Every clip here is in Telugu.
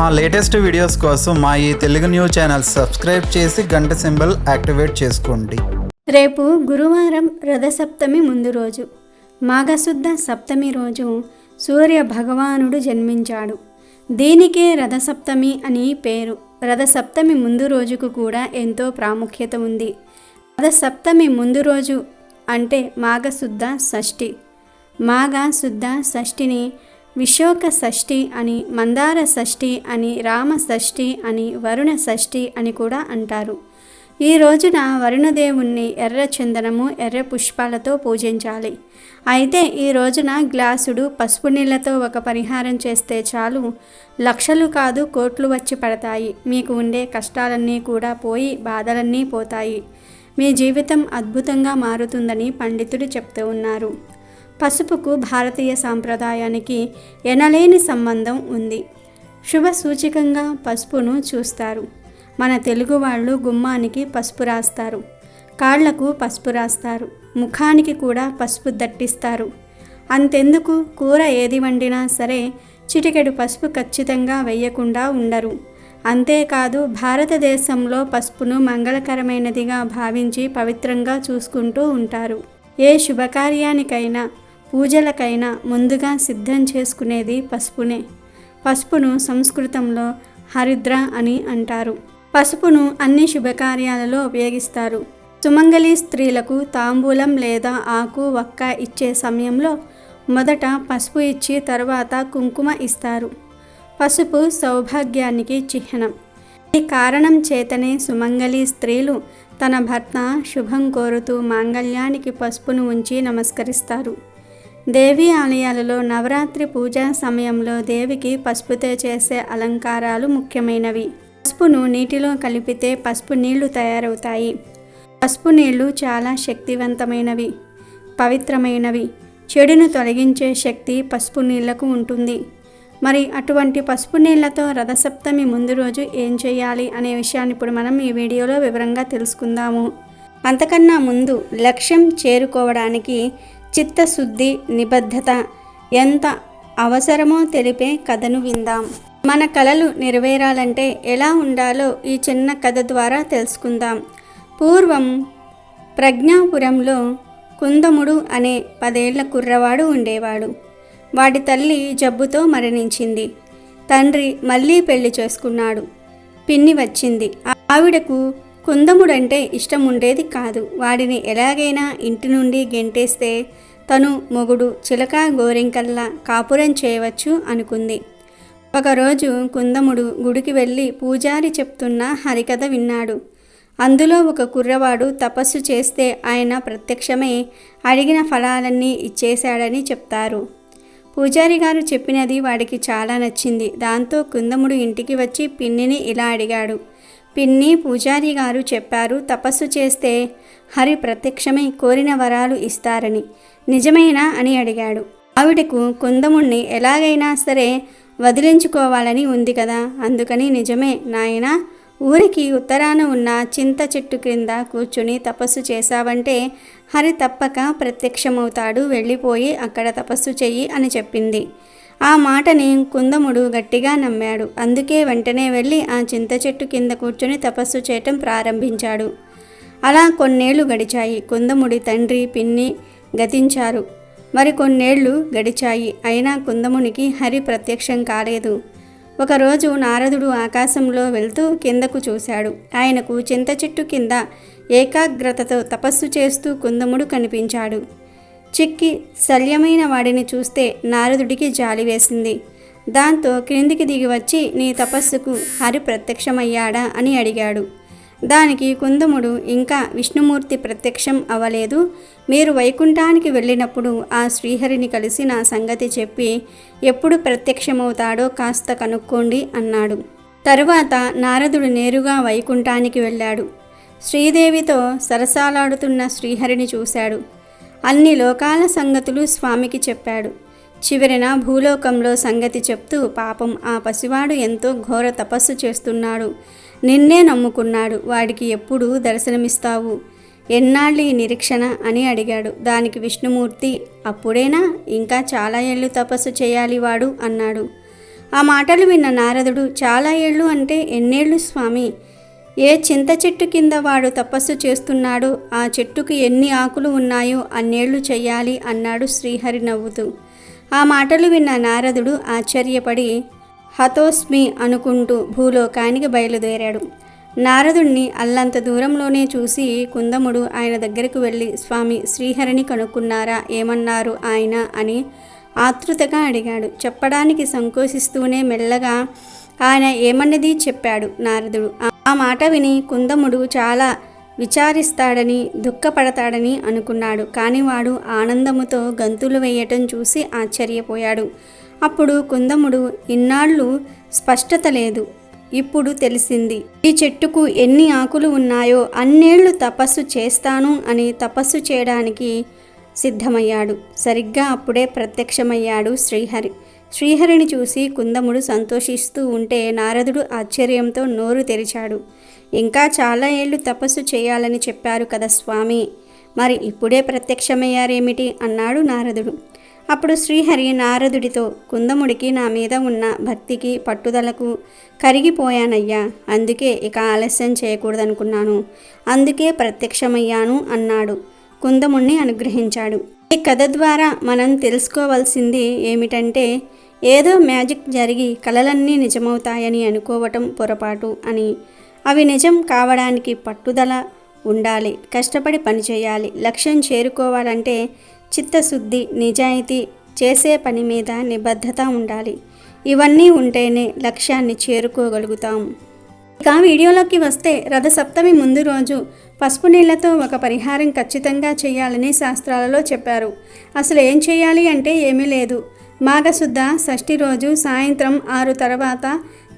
మా లేటెస్ట్ వీడియోస్ కోసం మా ఈ తెలుగు న్యూస్ ఛానల్ సబ్స్క్రైబ్ చేసి గంట సింబల్ యాక్టివేట్ చేసుకోండి. రేపు గురువారం రథసప్తమి ముందు రోజు. మాఘశుద్ధ సప్తమి రోజు సూర్య భగవానుడు జన్మించాడు. దీనికే రథసప్తమి అని పేరు. రథసప్తమి ముందు రోజుకు కూడా ఎంతో ప్రాముఖ్యత ఉంది. రథసప్తమి ముందు రోజు అంటే మాఘశుద్ధ షష్ఠి. మాఘ శుద్ధ షష్ఠిని విశోక షష్ఠి అని మందార షష్ఠి అని రామ షష్ఠి అని వరుణ షష్ఠి అని కూడా అంటారు. ఈ రోజున వరుణదేవుణ్ణి ఎర్ర చందనము ఎర్ర పుష్పాలతో పూజించాలి. అయితే ఈ రోజున గ్లాసుడు పసుపు నీళ్ళతో ఒక పరిహారం చేస్తే చాలు. లక్షలు కాదు కోట్లు వచ్చి పడతాయి. మీకు ఉండే కష్టాలన్నీ కూడా పోయి బాధలన్నీ పోతాయి. మీ జీవితం అద్భుతంగా మారుతుందని పండితులు చెప్తూ ఉన్నారు. పసుపుకు భారతీయ సాంప్రదాయానికి ఎనలేని సంబంధం ఉంది. శుభ సూచికంగా పసుపును చూస్తారు. మన తెలుగు వాళ్ళు గుమ్మానికి పసుపు రాస్తారు. కాళ్ళకు పసుపు రాస్తారు. ముఖానికి కూడా పసుపు దట్టిస్తారు. అంతెందుకు? కూర ఏది వండినా సరే చిటికెడు పసుపు ఖచ్చితంగా వేయకుండా ఉండరు. అంతేకాదు భారతదేశంలో పసుపును మంగళకరమైనదిగా భావించి పవిత్రంగా చూసుకుంటూ ఉంటారు. ఏ శుభకార్యానికైనా పూజలకైనా ముందుగా సిద్ధం చేసుకునేది పసుపునే. పసుపును సంస్కృతంలో హరిద్ర అని అంటారు. పసుపును అన్ని శుభకార్యాలలో ఉపయోగిస్తారు. సుమంగళి స్త్రీలకు తాంబూలం లేదా ఆకు వక్క ఇచ్చే సమయంలో మొదట పసుపు ఇచ్చి తర్వాత కుంకుమ ఇస్తారు. పసుపు సౌభాగ్యానికి చిహ్నం. ఈ కారణం చేతనే సుమంగళి స్త్రీలు తన భర్త శుభం కోరుతూ మాంగళ్యానికి పసుపును ఉంచి నమస్కరిస్తారు. దేవి ఆలయాలలో నవరాత్రి పూజా సమయంలో దేవికి పసుపుతో చేసే అలంకారాలు ముఖ్యమైనవి. పసుపును నీటిలో కలిపితే పసుపు నీళ్ళు తయారవుతాయి. పసుపు నీళ్ళు చాలా శక్తివంతమైనవి పవిత్రమైనవి. చెడును తొలగించే శక్తి పసుపు నీళ్ళకు ఉంటుంది. మరి అటువంటి పసుపు నీళ్ళతో రథసప్తమి ముందు రోజు ఏం చేయాలి అనే విషయాన్ని ఇప్పుడు మనం ఈ వీడియోలో వివరంగా తెలుసుకుందాము. అంతకన్నా ముందు లక్ష్యం చేరుకోవడానికి చిత్తశుద్ధి నిబద్ధత ఎంత అవసరమో తెలిపే కథను విందాం. మన కళలు నెరవేరాలంటే ఎలా ఉండాలో ఈ చిన్న కథ ద్వారా తెలుసుకుందాం. పూర్వం ప్రజ్ఞాపురంలో కుందముడు అనే పదేళ్ళ కుర్రవాడు ఉండేవాడు. వాడి తల్లి జబ్బుతో మరణించింది. తండ్రి మళ్ళీ పెళ్ళి చేసుకున్నాడు. పిన్ని వచ్చింది. ఆవిడకు కుందముడంటే ఇష్టం ఉండేది కాదు. వాడిని ఎలాగైనా ఇంటి నుండి గెంటేస్తే తను మొగుడు చిలక గోరింకల్లా కాపురం చేయవచ్చు అనుకుంది. ఒకరోజు కుందముడు గుడికి వెళ్ళి పూజారి చెప్తున్న హరికథ విన్నాడు. అందులో ఒక కుర్రవాడు తపస్సు చేస్తే ఆయన ప్రత్యక్షమై అడిగిన ఫలాలన్నీ ఇచ్చేశాడని చెప్తారు. పూజారి గారు చెప్పినది వాడికి చాలా నచ్చింది. దాంతో కుందముడు ఇంటికి వచ్చి పిన్నిని ఇలా అడిగాడు. పిన్ని పూజారి గారు చెప్పారు తపస్సు చేస్తే హరి ప్రత్యక్షమై కోరిన వరాలు ఇస్తారని. నిజమేనా? అని అడిగాడు. ఆవిడకు కుందముణ్ణి ఎలాగైనా సరే వదిలించుకోవాలని ఉంది కదా. అందుకని నిజమే నాయనా ఊరికి ఉత్తరాన ఉన్న చింత చెట్టు క్రింద కూర్చుని తపస్సు చేశావంటే హరి తప్పక ప్రత్యక్షమవుతాడు. వెళ్ళిపోయి అక్కడ తపస్సు చెయ్యి అని చెప్పింది. ఆ మాటని కుందముడు గట్టిగా నమ్మాడు. అందుకే వెంటనే వెళ్ళి ఆ చింత చెట్టు కింద కూర్చొని తపస్సు చేయటం ప్రారంభించాడు. అలా కొన్నేళ్ళు గడిచాయి. కుందముడి తండ్రి పిన్ని గతించారు. మరి కొన్నేళ్ళు గడిచాయి. అయినా కుందమునికి హరి ప్రత్యక్షం కాలేదు. ఒకరోజు నారదుడు ఆకాశంలో వెళ్తూ కిందకు చూశాడు. ఆయనకు చింత చెట్టు కింద ఏకాగ్రతతో తపస్సు చేస్తూ కుందముడు కనిపించాడు. చిక్కి శల్యమైన వాడిని చూస్తే నారదుడికి జాలి వేసింది. దాంతో క్రిందికి దిగి వచ్చి నీ తపస్సుకు హరి ప్రత్యక్షమయ్యాడా అని అడిగాడు. దానికి కుందముడు ఇంకా విష్ణుమూర్తి ప్రత్యక్షం అవ్వలేదు మీరు వైకుంఠానికి వెళ్ళినప్పుడు ఆ శ్రీహరిని కలిసి నా సంగతి చెప్పి ఎప్పుడు ప్రత్యక్షమవుతాడో కాస్త కనుక్కోండి అన్నాడు. తరువాత నారదుడు నేరుగా వైకుంఠానికి వెళ్ళాడు. శ్రీదేవితో సరసాలాడుతున్న శ్రీహరిని చూశాడు. అన్ని లోకాల సంగతులు స్వామికి చెప్పాడు. చివరిన భూలోకంలో సంగతి చెప్తూ పాపం ఆ పసివాడు ఎంతో ఘోర తపస్సు చేస్తున్నాడు. నిన్నే నమ్ముకున్నాడు వాడికి ఎప్పుడు దర్శనమిస్తావు. ఎన్నాళ్ళు ఈ నిరీక్షణ అని అడిగాడు. దానికి విష్ణుమూర్తి అప్పుడేనా? ఇంకా చాలా ఏళ్ళు తపస్సు చేయాలి వాడు అన్నాడు. ఆ మాటలు విన్న నారదుడు చాలా ఏళ్ళు అంటే ఎన్నేళ్ళు స్వామి? ఏ చింత చెట్టు కింద వాడు తపస్సు చేస్తున్నాడో? ఆ చెట్టుకు ఎన్ని ఆకులు ఉన్నాయో అన్నేళ్ళు చెయ్యాలి అన్నాడు శ్రీహరి నవ్వుతూ. ఆ మాటలు విన్న నారదుడు ఆశ్చర్యపడి హతోస్మి అనుకుంటూ భూలోకానికి బయలుదేరాడు. నారదుణ్ణి అల్లంత దూరంలోనే చూసి కుందముడు ఆయన దగ్గరకు వెళ్ళి స్వామి శ్రీహరిని కనుక్కున్నారా? ఏమన్నారు ఆయన? అని ఆతృతగా అడిగాడు. చెప్పడానికి సంకోచిస్తూనే మెల్లగా ఆయన ఏమన్నది చెప్పాడు నారదుడు. ఆ- మాట విని కుందముడు చాలా విచారిస్తాడని దుఃఖపడతాడని అనుకున్నాడు. కానీ వాడు ఆనందముతో గంతులు వేయటం చూసి ఆశ్చర్యపోయాడు. అప్పుడు కుందముడు ఇన్నాళ్ళు స్పష్టత లేదు. ఇప్పుడు తెలిసింది. ఈ చెట్టుకు ఎన్ని ఆకులు ఉన్నాయో అన్నేళ్ళు తపస్సు చేస్తాను అని తపస్సు చేయడానికి సిద్ధమయ్యాడు. సరిగ్గా అప్పుడే ప్రత్యక్షమయ్యాడు శ్రీహరి. శ్రీహరిని చూసి కుందముడు సంతోషిస్తూ ఉంటే నారదుడు ఆశ్చర్యంతో నోరు తెరిచాడు. ఇంకా చాలా ఏళ్ళు తపస్సు చేయాలని చెప్పారు కదా స్వామి. మరి ఇప్పుడే ప్రత్యక్షమయ్యారేమిటి? అన్నాడు నారదుడు. అప్పుడు శ్రీహరి నారదుడితో కుందముడికి నా మీద ఉన్న భక్తికి పట్టుదలకు కరిగిపోయానయ్యా. అందుకే ఇక ఆలస్యం చేయకూడదనుకున్నాను. అందుకే ప్రత్యక్షమయ్యాను అన్నాడు. కుందముణ్ణి అనుగ్రహించాడు. ఈ కథ ద్వారా మనం తెలుసుకోవాల్సింది ఏమిటంటే ఏదో మ్యాజిక్ జరిగి కలలన్నీ నిజమవుతాయని అనుకోవటం పొరపాటు అని. అవి నిజం కావడానికి పట్టుదల ఉండాలి కష్టపడి పనిచేయాలి లక్ష్యం చేరుకోవాలంటే చిత్తశుద్ధి నిజాయితీ చేసే పని మీద నిబద్ధత ఉండాలి. ఇవన్నీ ఉంటేనే లక్ష్యాన్ని చేరుకోగలుగుతాం. ఇక వీడియోలోకి వస్తే రథసప్తమి ముందు రోజు పసుపు నీళ్ళతో ఒక పరిహారం ఖచ్చితంగా చేయాలని శాస్త్రాలలో చెప్పారు. అసలు ఏం చేయాలి అంటే ఏమీ లేదు. మాఘశుద్ధ షష్ఠి రోజు సాయంత్రం ఆరు తర్వాత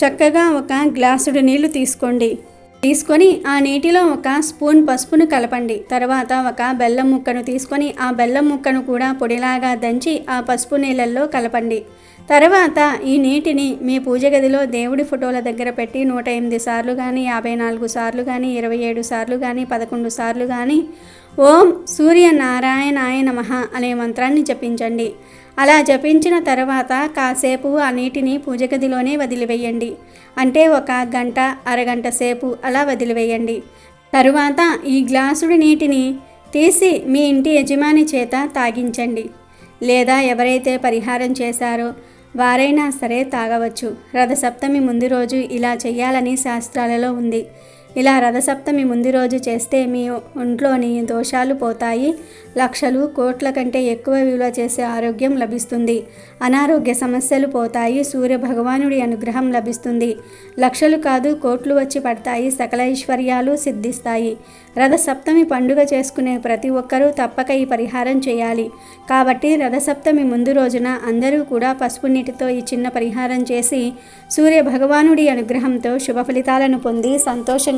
చక్కగా ఒక గ్లాసుడు నీళ్ళు తీసుకోండి. తీసుకొని ఆ నీటిలో ఒక స్పూన్ పసుపును కలపండి. తర్వాత ఒక బెల్లం ముక్కను తీసుకొని ఆ బెల్లం ముక్కను కూడా పొడిలాగా దంచి ఆ పసుపు నీళ్ళల్లో కలపండి. తర్వాత ఈ నీటిని మీ పూజ గదిలో దేవుడి ఫోటోల దగ్గర పెట్టి నూట ఎనిమిది సార్లు కానీ యాభై నాలుగు సార్లు కానీ ఇరవై ఏడు సార్లు కానీ పదకొండు సార్లు కానీ ఓం సూర్య నారాయణాయ నమ అనే మంత్రాన్ని జపించండి. అలా జపించిన తర్వాత కాసేపు ఆ నీటిని పూజ గదిలోనే వదిలివేయండి. అంటే ఒక గంట అరగంట సేపు అలా వదిలివేయండి. తరువాత ఈ గ్లాసుడి నీటిని తీసి మీ ఇంటి యజమాని చేత తాగించండి. లేదా ఎవరైతే పరిహారం చేశారో వారైనా సరే తాగవచ్చు. రథసప్తమి ముందు రోజు ఇలా చేయాలని శాస్త్రాలలో ఉంది. ఇలా రథసప్తమి ముందు రోజు చేస్తే మీ ఒంట్లోని దోషాలు పోతాయి. లక్షలు కోట్ల కంటే ఎక్కువ విలువ చేసే ఆరోగ్యం లభిస్తుంది. అనారోగ్య సమస్యలు పోతాయి. సూర్య భగవానుడి అనుగ్రహం లభిస్తుంది. లక్షలు కాదు కోట్లు వచ్చి పడతాయి. సకల ఐశ్వర్యాలు సిద్ధిస్తాయి. రథసప్తమి పండుగ చేసుకునే ప్రతి ఒక్కరూ తప్పక ఈ పరిహారం చేయాలి. కాబట్టి రథసప్తమి ముందు రోజున అందరూ కూడా పసుపు నీటితో ఈ చిన్న పరిహారం చేసి సూర్య భగవానుడి అనుగ్రహంతో శుభ ఫలితాలను పొంది సంతోషంగా